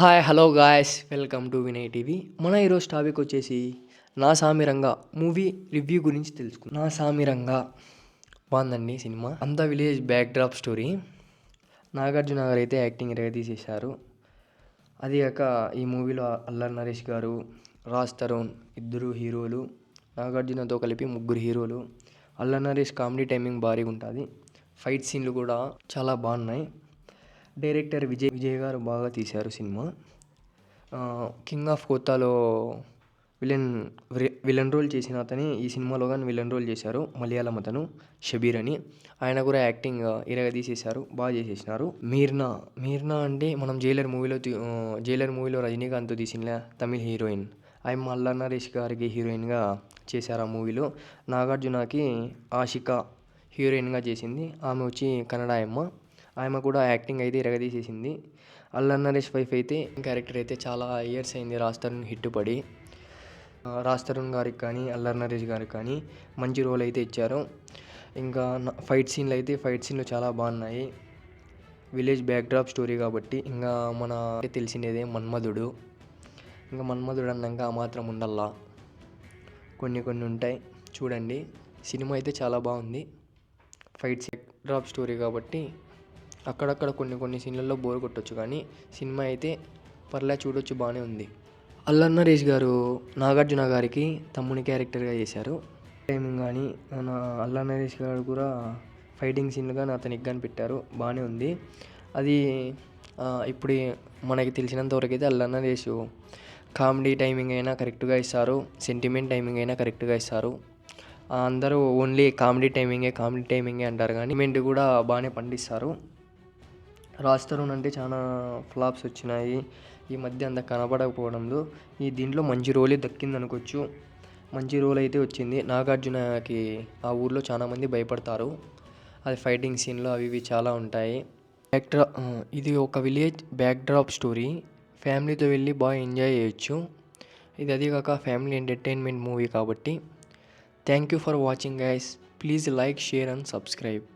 Hi hello guys welcome to Vinay TV మన ఈరోజు topic వచ్చేసి నా సామిరంగా మూవీ రివ్యూ గురించి తెలుసుకుందాం. నా సామిరంగా బాగుందండి సినిమా. అంత village backdrop story Nagarjuna garu అయితే యాక్టింగ్ తీసేశారు. అది కాక ఈ మూవీలో అల్లర్ నరేష్ గారు రాజ్ తరుణ్ ఇద్దరు హీరోలు నాగార్జునతో కలిపి ముగ్గురు హీరోలు. అల్లర్ నరేష్ కామెడీ టైమింగ్ భారీగా ఉంటుంది. ఫైట్ సీన్లు కూడా చాలా బాగున్నాయి. డైరెక్టర్ విజయ్ విజయ్ గారు బాగా తీశారు సినిమా. కింగ్ ఆఫ్ కోతాలో విలన్ విలన్ రోల్ చేసిన అతని ఈ సినిమాలో కానీ విలన్ రోల్ చేశారు మలయాళం అతను షబీర్ అని. ఆయన కూడా యాక్టింగ్ ఇరగ తీసేశారు బాగా చేసేసినారు. మీర్నా మీర్నా అంటే మనం జైలర్ మూవీలో జైలర్ మూవీలో రజనీకాంత్ తీసిన తమిళ హీరోయిన్. ఆయన అల్లా నరేష్ గారికి హీరోయిన్గా చేశారు ఆ మూవీలో నాగార్జునకి ఆషిక హీరోయిన్గా చేసింది. ఆమె వచ్చి కన్నడ అమ్మ. ఆమె కూడా యాక్టింగ్ అయితే ఇరగదీసేసింది. అల్లరి నరేష్ వైఫ్ అయితే క్యారెక్టర్ అయితే చాలా ఇయర్స్ అయింది రాజ్ తరుణ్ హిట్ పడి. రాజ్ తరుణ్ గారికి కానీ అల్లర్ నరేష్ గారికి కానీ మంచి రోల్ అయితే ఇచ్చారు. ఇంకా ఫైట్ సీన్లు అయితే ఫైట్ సీన్లు చాలా బాగున్నాయి. విలేజ్ బ్యాక్డ్రాప్ స్టోరీ కాబట్టి ఇంకా మన తెలిసినదే మన్మధుడు. ఇంకా మన్మధుడు అన్నాక ఆ మాత్రం ఉండల్లా కొన్ని కొన్ని ఉంటాయి. చూడండి. సినిమా అయితే చాలా బాగుంది. ఫైట్స్ డ్రాప్ స్టోరీ కాబట్టి అక్కడక్కడ కొన్ని కొన్ని సీన్లలో బోర్ కొట్టొచ్చు కానీ సినిమా అయితే పర్లే చూడొచ్చు బాగానే ఉంది. అల్లరి నరేష్ గారు నాగార్జున గారికి తమ్ముని క్యారెక్టర్గా చేశారు. టైమింగ్ కానీ మన అల్లరి నరేష్ గారు కూడా ఫైటింగ్ సీన్లు కానీ అతనికి కానీ పెట్టారు బాగానే ఉంది. అది ఇప్పుడు మనకి తెలిసినంత వరకు అయితే అల్లరి నరేష్ కామెడీ టైమింగ్ అయినా కరెక్ట్గా ఇస్తారు సెంటిమెంట్ టైమింగ్ అయినా కరెక్ట్గా ఇస్తారు. అందరూ ఓన్లీ కామెడీ టైమింగే కామెడీ టైమింగే అంటారు కానీ మెంట్ కూడా బాగానే పండిస్తారు. రాజ్ తరుణ్ అంటే చాలా ఫ్లాప్స్ వచ్చినాయి. ఈ మధ్య అంత కనబడకపోవడంలో ఈ దీంట్లో మంచి రోలే దక్కింది అనుకోవచ్చు. మంచి రోల్ అయితే వచ్చింది. నాగార్జునకి ఆ ఊర్లో చాలామంది భయపడతారు. అది ఫైటింగ్ సీన్లు అవి ఇవి చాలా ఉంటాయి. బ్యాక్డ్రా ఇది ఒక విలేజ్ బ్యాక్డ్రాప్ స్టోరీ ఫ్యామిలీతో వెళ్ళి బాగా ఎంజాయ్ చేయొచ్చు. ఇది అది కాక ఫ్యామిలీ ఎంటర్టైన్మెంట్ మూవీ కాబట్టి. Thank you for watching guys please like share and subscribe